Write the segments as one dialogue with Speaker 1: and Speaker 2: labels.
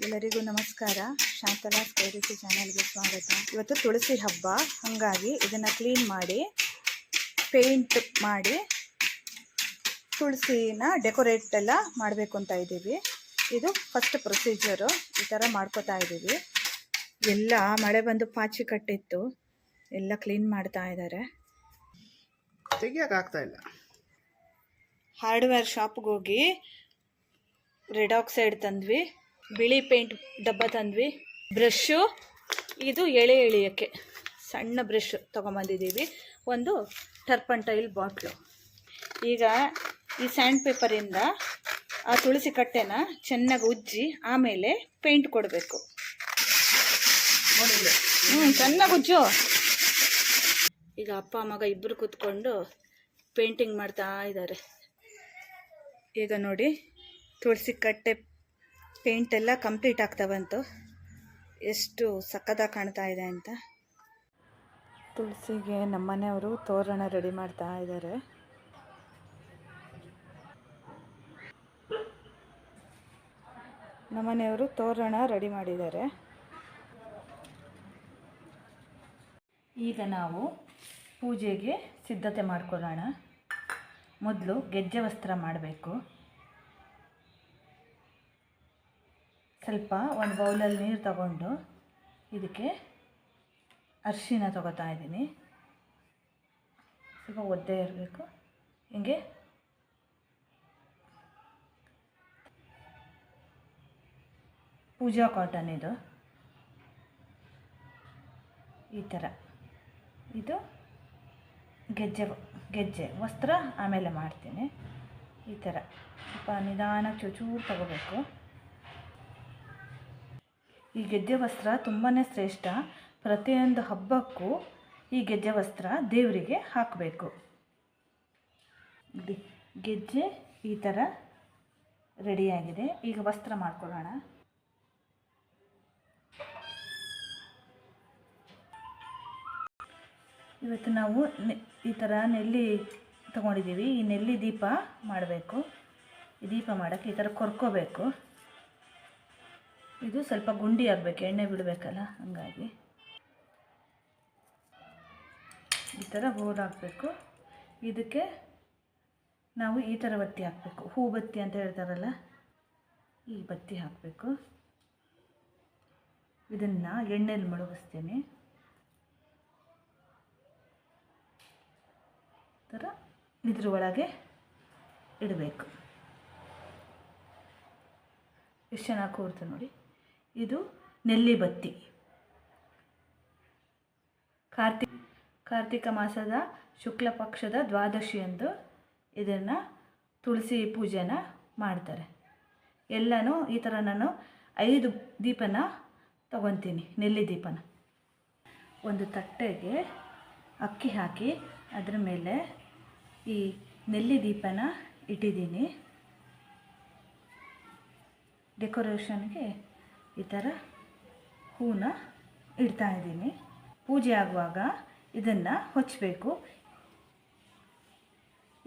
Speaker 1: ಎಲ್ಲರಿಗೂ ನಮಸ್ಕಾರ. ಶಾಂತಲಾ ಸ್ಕೈರಿಸಿ ಚಾನಲ್ಗೆ ಸ್ವಾಗತ. ಇವತ್ತು ತುಳಸಿ ಹಬ್ಬ. ಹಾಗಾಗಿ ಇದನ್ನು ಕ್ಲೀನ್ ಮಾಡಿ ಪೇಂಟ್ ಮಾಡಿ ತುಳಸಿನ ಡೆಕೋರೇಟ್ ಎಲ್ಲ ಮಾಡಬೇಕು ಅಂತ ಇದ್ದೀವಿ. ಇದು ಫಸ್ಟ್ ಪ್ರೊಸೀಜರು ಈ ಥರ ಮಾಡ್ಕೋತಾ ಇದ್ದೀವಿ. ಎಲ್ಲ ಮಳೆ ಬಂದು ಪಾಚಿ ಕಟ್ಟಿತ್ತು. ಎಲ್ಲ ಕ್ಲೀನ್ ಮಾಡ್ತಾ ಇದ್ದಾರೆ.
Speaker 2: ತೆಗಿಯೋಕ್ಕಾಗ್ತಾ ಇಲ್ಲ.
Speaker 1: ಹಾರ್ಡ್ವೇರ್ ಶಾಪ್ಗೆ ಹೋಗಿ ರೆಡ್ ಆಕ್ಸೈಡ್ ತಂದ್ವಿ. ಬಿಳಿ ಪೇಂಟ್ ಡಬ್ಬ ತಂದ್ವಿ. ಬ್ರಷ್ಷು ಇದು ಎಳೆ ಎಳೆಯೋಕ್ಕೆ. ಸಣ್ಣ ಬ್ರಷ್ ತೊಗೊಂಬಂದಿದ್ದೀವಿ. ಒಂದು ಟರ್ಪಂಟೈಲ್ ಬಾಟ್ಲು. ಈಗ ಈ ಸ್ಯಾಂಡ್ ಪೇಪರಿಂದ ಆ ತುಳಸಿ ಕಟ್ಟೆನ ಚೆನ್ನಾಗಿ ಉಜ್ಜಿ ಆಮೇಲೆ ಪೇಂಟ್ ಕೊಡಬೇಕು. ಹ್ಞೂ ಚೆನ್ನಾಗಿ ಉಜ್ಜು. ಈಗ ಅಪ್ಪ ಮಗ ಇಬ್ಬರು ಕೂತ್ಕೊಂಡು ಪೇಂಟಿಂಗ್ ಮಾಡ್ತಾ ಇದ್ದಾರೆ. ಈಗ ನೋಡಿ ತುಳಸಿ ಕಟ್ಟೆ ಪೇಂಟ್ ಎಲ್ಲ ಕಂಪ್ಲೀಟ್ ಆಗ್ತಾ ಬಂತು ಎಷ್ಟು ಸಕ್ಕದಾಗಿ ಕಾಣ್ತಾ ಇದೆ ಅಂತ. ತುಳಸಿಗೆ ನಮ್ಮನೆಯವರು ತೋರಣ ರೆಡಿ ಮಾಡ್ತಾ ಇದ್ದಾರೆ. ನಮ್ಮನೆಯವರು ತೋರಣ ರೆಡಿ ಮಾಡಿದ್ದಾರೆ. ಈಗ ನಾವು ಪೂಜೆಗೆ ಸಿದ್ಧತೆ ಮಾಡ್ಕೊಳ್ಳೋಣ. ಮೊದಲು ಗೆಜ್ಜೆ ವಸ್ತ್ರ ಮಾಡಬೇಕು. ಸ್ವಲ್ಪ ಒಂದು ಬೌಲಲ್ಲಿ ನೀರು ತಗೊಂಡು ಇದಕ್ಕೆ ಅರಿಶಿನ ತಗೋತಾ ಇದ್ದೀನಿ. ಸ್ವಲ್ಪ ಒದ್ದೆ ಇರಬೇಕು. ಹಿಂಗೆ. ಪೂಜಾ ಕಾಟನ್ ಇದು. ಈ ಥರ. ಇದು ಗೆಜ್ಜೆ ಗೆಜ್ಜೆ, ವಸ್ತ್ರ ಆಮೇಲೆ ಮಾಡ್ತೀನಿ. ಈ ಥರ. ಸ್ವಲ್ಪ ನಿಧಾನಕ್ಕೆ ಚೂಚೂರು ತಗೋಬೇಕು. ಈ ಗೆಜ್ಜೆ ವಸ್ತ್ರ ತುಂಬಾ ಶ್ರೇಷ್ಠ. ಪ್ರತಿಯೊಂದು ಹಬ್ಬಕ್ಕೂ ಈ ಗೆಜ್ಜೆ ವಸ್ತ್ರ ದೇವರಿಗೆ ಹಾಕಬೇಕು. ಗೆಜ್ಜೆ ಈ ಥರ ರೆಡಿಯಾಗಿದೆ. ಈಗ ವಸ್ತ್ರ ಮಾಡ್ಕೊಳ್ಳೋಣ. ಇವತ್ತು ನಾವು ಈ ಥರ ನೆಲ್ಲಿ ತಗೊಂಡಿದ್ದೀವಿ. ಈ ನೆಲ್ಲಿ ದೀಪ ಮಾಡಬೇಕು. ದೀಪ ಮಾಡೋಕ್ಕೆ ಈ ಥರ ಕೊರ್ಕೋಬೇಕು. ಇದು ಸ್ವಲ್ಪ ಗುಂಡಿ ಆಗಬೇಕು, ಎಣ್ಣೆ ಬಿಡಬೇಕಲ್ಲ, ಹಂಗಾಗಿ. ಈ ಥರ ಹಾಕಬೇಕು. ಇದಕ್ಕೆ ನಾವು ಈ ಥರ ಬತ್ತಿ ಹಾಕಬೇಕು. ಹೂ ಬತ್ತಿ ಅಂತ ಹೇಳ್ತಾರಲ್ಲ, ಈ ಬತ್ತಿ ಹಾಕಬೇಕು. ಇದನ್ನು ಎಣ್ಣೆಲಿ ಮುಳುಗಿಸ್ತೀನಿ ಥರ ಇದ್ರ ಒಳಗೆ ಇಡಬೇಕು. ಎಷ್ಟು ಚೆನ್ನಾಗಿ ಕೂರುತ್ತೆ ನೋಡಿ. ಇದು ನೆಲ್ಲಿ ಬತ್ತಿ ಕಾರ್ತಿಕ್ ಕಾರ್ತಿಕ ಮಾಸದ ಶುಕ್ಲ ಪಕ್ಷದ ದ್ವಾದಶಿಯಂದು ಇದನ್ನು ತುಳಸಿ ಪೂಜೆನ ಮಾಡ್ತಾರೆ. ಎಲ್ಲನೂ ಈ ಥರ ನಾನು ಐದು ದೀಪನ ತಗೊತೀನಿ, ನೆಲ್ಲಿ ದೀಪನ. ಒಂದು ತಟ್ಟೆಗೆ ಅಕ್ಕಿ ಹಾಕಿ ಅದರ ಮೇಲೆ ಈ ನೆಲ್ಲಿ ದೀಪನ ಇಟ್ಟಿದ್ದೀನಿ. ಡೆಕೋರೇಷನ್ಗೆ ಈ ಥರ ಹೂನ ಇಡ್ತಾ ಇದ್ದೀನಿ. ಪೂಜೆ ಆಗುವಾಗ ಇದನ್ನು ಹೊಚ್ಚಬೇಕು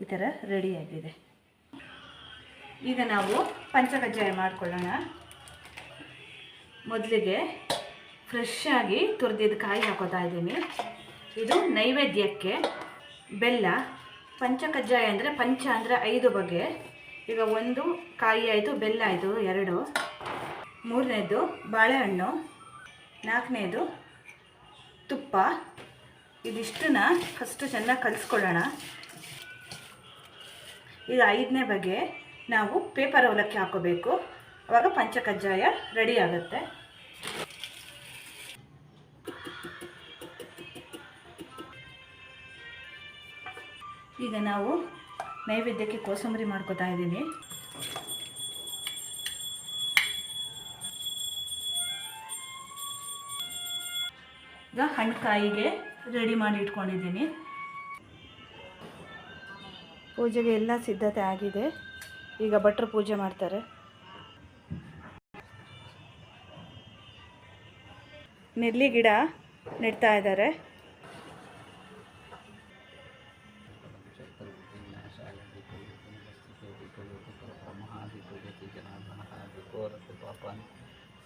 Speaker 1: ಈ ಥರ ರೆಡಿಯಾಗಿದೆ ಈಗ ನಾವು ಪಂಚಕಜ್ಜಾಯ ಮಾಡ್ಕೊಳ್ಳೋಣ. ಮೊದಲಿಗೆ ಫ್ರೆಶ್ ಆಗಿ ತುರಿದಿದ್ದ ಕಾಯಿ ಹಾಕೋತಾ ಇದ್ದೀನಿ. ಇದು ನೈವೇದ್ಯಕ್ಕೆ ಬೆಲ್ಲ ಪಂಚಕಜ್ಜಾಯ ಅಂದರೆ ಪಂಚ ಅಂದರೆ ಐದು ಬಗೆ. ಈಗ ಒಂದು ಕಾಯಿ ಆಯಿತು, ಬೆಲ್ಲ ಆಯಿತು, ಎರಡು. ಮೂರನೇದು ಬಾಳೆಹಣ್ಣು, ನಾಲ್ಕನೇದು ತುಪ್ಪ. ಇದಿಷ್ಟನ್ನ ಫಸ್ಟು ಚೆನ್ನಾಗಿ ಕಲಿಸ್ಕೊಳ್ಳೋಣ. ಈಗ ಐದನೇ ಬಗೆ ನಾವು ಪೇಪರ್ ಅವಲಕ್ಕಿ ಹಾಕೋಬೇಕು. ಆವಾಗ ಪಂಚಕಜ್ಜಾಯ ರೆಡಿ ಆಗುತ್ತೆ. ಈಗ ನಾವು ನೈವೇದ್ಯಕ್ಕೆ ಕೋಸಂಬರಿ ಮಾಡ್ಕೋತಾ ಇದ್ದೀನಿ. ಈಗ ಹಣ್ಣುಕಾಯಿಗೆ ರೆಡಿ ಮಾಡಿ ಇಟ್ಕೊಂಡಿದ್ದೀನಿ. ಪೂಜೆಗೆ ಎಲ್ಲ ಸಿದ್ಧತೆ ಆಗಿದೆ. ಈಗ ಭಟ್ರು ಪೂಜೆ ಮಾಡ್ತಾರೆ. ನೆಲ್ಲಿ ಗಿಡ ನೆಡ್ತಾ ಇದ್ದಾರೆ.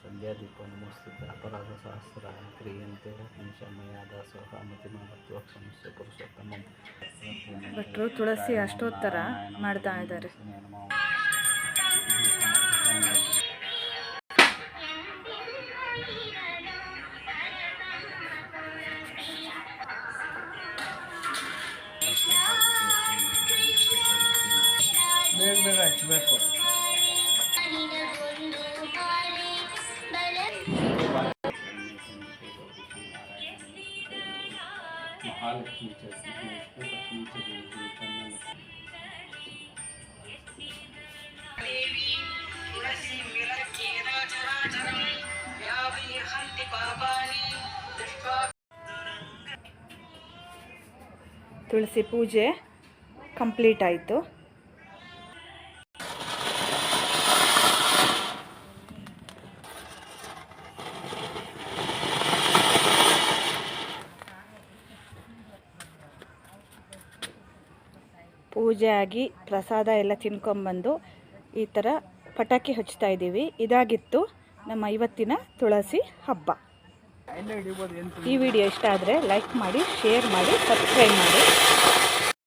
Speaker 2: ಸಂಧ್ಯಾದೀಪ ನಮಸ್ತುತೆ ಅಪರಾಧ ಸಹಸ್ರ ಕ್ರಿಯಂತೆ ನಿಮಿಷಮಯ ದಾಸೋಹ ಮತಿಮತ್ವಕ್ಷಮಸ್ಯ ಪುರುಷೋತ್ತಮ.
Speaker 1: ಭಟ್ರು ತುಳಸಿ ಅಷ್ಟೋತ್ತರ ಮಾಡ್ತಾ ಇದ್ದಾರೆ.
Speaker 2: ಬೇಗ ಬೇಗ ಹಚ್ಚಬೇಕು. ಮಹಾಲಕ್ಷ್ಮಿ ಚೌತಿ ವಿಷ್ಣು ಪತ್ನಿ ಚ ದೇವಿ ಚಂದನ
Speaker 1: ತುಳಸಿ ಪೂಜೆ ಕಂಪ್ಲೀಟ್ ಆಯಿತು ಪೂಜೆ ಆಗಿ ಪ್ರಸಾದ ಎಲ್ಲ ತಿನ್ಕೊಂಬಂದು ಈ ಥರ ಪಟಾಕಿ ಹಚ್ತಾ ಇದ್ದೀವಿ. ಇದಾಗಿತ್ತು ನಮ್ಮ ಇವತ್ತಿನ ತುಳಸಿ ಹಬ್ಬ. ಈ ವಿಡಿಯೋ ಇಷ್ಟ ಆದರೆ ಲೈಕ್ ಮಾಡಿ, ಶೇರ್ ಮಾಡಿ, ಸಬ್ಸ್ಕ್ರೈಬ್ ಮಾಡಿ.